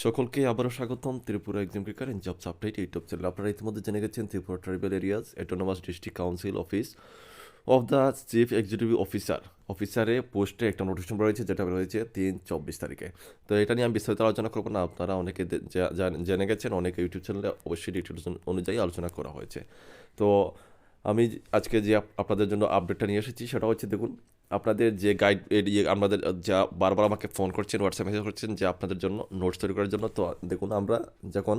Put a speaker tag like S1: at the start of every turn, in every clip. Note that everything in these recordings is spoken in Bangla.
S1: সকলকে আবারও স্বাগতম। Tripura exam in jobs update YouTube channel আপনারা ইতিমধ্যে জেনে গেছেন, Tripura tribal areas autonomous district council office of the chief executive officer অফিসারে পোস্টে একটা নোটিফিকেশন রয়েছে, যেটা রয়েছে তিন চব্বিশ তারিখে। তো এটা নিয়ে আমি বিস্তারিত আলোচনা করব না, আপনারা অনেকে জেনে গেছেন, অনেকে ইউটিউব চ্যানেলে অবশ্যই ডিটেলস অনুযায়ী আলোচনা করা হয়েছে। তো আমি আজকে যে আপনাদের জন্য আপডেটটা নিয়ে এসেছি, সেটা হচ্ছে দেখুন, আপনাদের যে গাইড ইয়ে আমাদের যা বারবার আমাকে ফোন করছেন হোয়াটসঅ্যাপ মেসেজ করছেন যে আপনাদের জন্য নোটস তৈরি করার জন্য, তো দেখুন আমরা যখন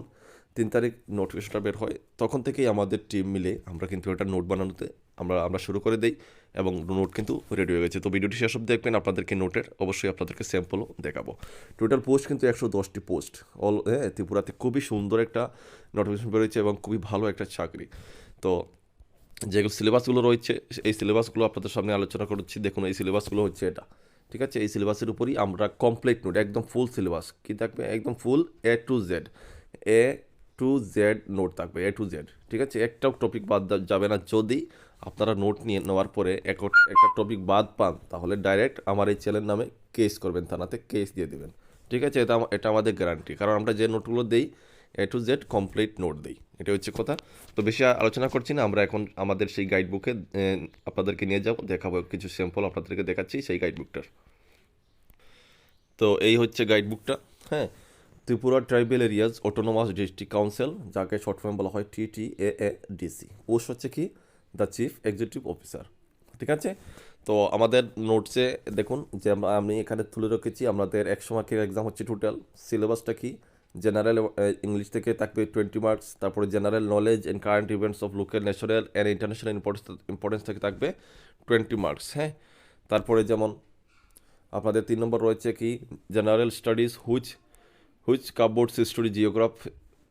S1: তিন তারিখ নোটিফিকেশনটা বের হয়, তখন থেকেই আমাদের টিম মিলে আমরা কিন্তু একটা নোট বানানোতে আমরা আমরা শুরু করে দেই এবং নোট কিন্তু রেডি হয়ে গেছে। তো ভিডিওটি শেষ অব্দি দেখবেন, আপনাদেরকে নোটের অবশ্যই আপনাদেরকে স্যাম্পলও দেখাবো। টোটাল পোস্ট কিন্তু একশো দশটি পোস্ট অল হ্যাঁ ত্রিপুরাতে খুবই সুন্দর একটা নোটিফিকেশন বেরোয়েছে এবং খুবই ভালো একটা চাকরি। তো যেগুলো সিলেবাসগুলো রয়েছে, এই সিলেবাসগুলো আপনাদের সামনে আলোচনা করছি। দেখুন, এই সিলেবাসগুলো হচ্ছে এটা, ঠিক আছে? এই সিলেবাসের উপরই আমরা কমপ্লিট নোট একদম ফুল সিলেবাস কী থাকবে? একদম full A to Z A to Z note থাকবে এ টু জেড ঠিক আছে? একটাও টপিক বাদ যাবে না। যদি আপনারা নোট নিয়ে নেওয়ার পরে এক- একটা টপিক বাদ পান, তাহলে ডাইরেক্ট আমার এই চ্যানেল নামে কেস করবেন, থানাতে কেস দিয়ে দেবেন। ঠিক আছে? এটা এটা আমাদের গ্যারান্টি কারণ আমরা যে নোটগুলো দেই A to Z complete note দিই। এটা হচ্ছে কথা। তো বেশি আলোচনা করছি না, আমরা এখন আমাদের সেই গাইড বুকে আপনাদেরকে নিয়ে যাব, দেখাবো কিছু স্যাম্পল আপনাদেরকে দেখাচ্ছি সেই গাইড বুকটার তো এই হচ্ছে গাইড বুকটা হ্যাঁ? Tripura tribal areas autonomous district council যাকে শর্ট ফর্ম বলা হয় টি টি এ এ ডিসি পোস্ট হচ্ছে কি? দ্য চিফ এক্সিকিউটিভ অফিসার ঠিক আছে? তো আমাদের নোটসে দেখুন যে আমি এখানে তুলে রেখেছি, আমাদের একশো মার্কের এক্সাম হচ্ছে টোটাল সিলেবাসটা কি? জেনারেল ইংলিশ থেকে থাকবে টোয়েন্টি মার্কস তারপরে general knowledge and current events of local national and international importance importance থেকে থাকবে টোয়েন্টি মার্কস হ্যাঁ? তারপরে যেমন আপনাদের তিন নম্বর রয়েছে কি? General studies which which cupboards history geography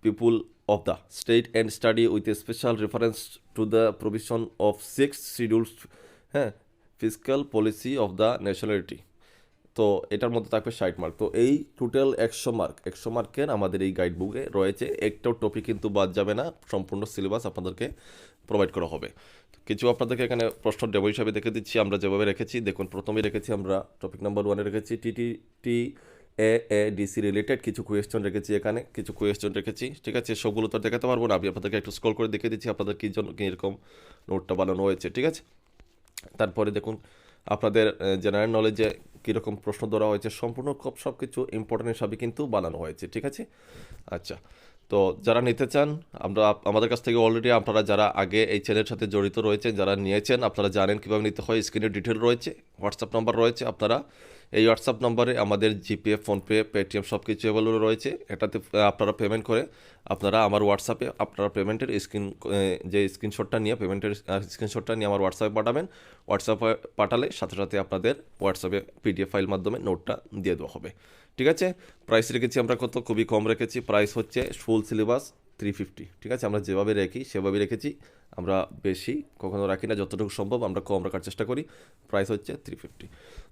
S1: people of the state and study with a special reference to the provision of six schedules হ্যাঁ? Physical policy of the nationality তো এটার মধ্যে থাকবে ষাট মার্ক তো এই টোটাল একশো মার্ক একশো মার্কের আমাদের এই গাইড বুকে রয়েছে। একটাও টপিক কিন্তু বাদ যাবে না, সম্পূর্ণ সিলেবাস আপনাদেরকে প্রোভাইড করা হবে। কিছু আপনাদেরকে এখানে প্রশ্ন ডেমো হিসাবে দেখে দিচ্ছি, আমরা যেভাবে রেখেছি। দেখুন প্রথমে রেখেছি আমরা টপিক নাম্বার ওয়ানে রেখেছি TT T A A DC related কিছু কোয়েশ্চেন রেখেছি এখানে, কিছু কোয়েশ্চেন রেখেছি। ঠিক আছে, সবগুলো তো দেখাতে পারব না, আমি আপনাদেরকে একটু স্ক্রল করে দেখে দিচ্ছি আপনাদের কী জন্য কী এরকম নোটটা বানানো হয়েছে। ঠিক আছে? তারপরে দেখুন আপনাদের জেনারেল নলেজে কীরকম প্রশ্ন ধরা হয়েছে, সম্পূর্ণ খুব সব কিছু ইম্পর্টেন্ট হিসাবে কিন্তু বানানো হয়েছে, ঠিক আছে? আচ্ছা তো যারা নিতে চান, আমরা আমাদের কাছ থেকে অলরেডি আপনারা যারা আগে এই চ্যানেলের সাথে জড়িত রয়েছেন, যারা নিয়েছেন, আপনারা জানেন কীভাবে নিতে হয় স্ক্রিনের ডিটেল রয়েছে। হোয়াটসঅ্যাপ নাম্বার রয়েছে আপনারা। এই হোয়াটসঅ্যাপ নাম্বারে আমাদের জিপে, ফোনপে, পেটিএম সব কিছু অ্যাভেলেবল রয়েছে। এটাতে আপনারা পেমেন্ট করে আপনারা আমার হোয়াটসঅ্যাপে আপনারা পেমেন্টের স্ক্রিন যে স্ক্রিনশটটা নিয়ে পেমেন্টের স্ক্রিনশটটা নিয়ে আমার হোয়াটসঅ্যাপে পাঠাবেন, হোয়াটসঅ্যাপে পাঠালে সাথে সাথে আপনাদের হোয়াটসঅ্যাপে পিডিএফ ফাইল মাধ্যমে নোটটা দিয়ে দেওয়া হবে। ঠিক আছে? প্রাইস রেখেছি আমরা কত? খুবই কম রেখেছি। প্রাইস হচ্ছে ফুল সিলেবাস থ্রি ফিফটি ঠিক আছে? আমরা যেভাবে রেখি সেভাবে রেখেছি। আমরা বেশি কখনো রাখি না, যতটুকু সম্ভব আমরা কম রাখার চেষ্টা করি। প্রাইস হচ্ছে থ্রি ফিফটি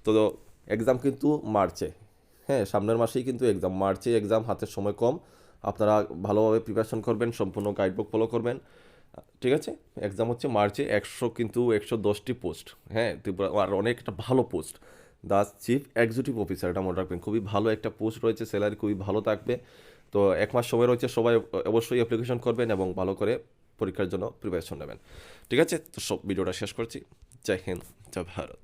S1: তো এক্সাম কিন্তু মার্চে হ্যাঁ সামনের মাসেই কিন্তু এক্সাম মার্চে এক্সাম হাতের সময় কম। আপনারা ভালোভাবে প্রিপারেশন করবেন, সম্পূর্ণ গাইডবুক ফলো করবেন। ঠিক আছে? এক্সাম হচ্ছে মার্চে, একশো কিন্তু একশো দশটি পোস্ট হ্যাঁ ত্রিপুরা, আর অনেক একটা ভালো post the chief executive officer এটা মনে রাখবেন, খুবই ভালো একটা পোস্ট রয়েছে স্যালারি খুবই ভালো থাকবে। তো এক মাস সময় রয়েছে, সবাই অবশ্যই অ্যাপ্লিকেশন করবেন এবং ভালো করে পরীক্ষার জন্য প্রিপারেশন নেবেন। ঠিক আছে? তো সব ভিডিওটা শেষ করছি। জয় হিন্দ, জয় ভারত।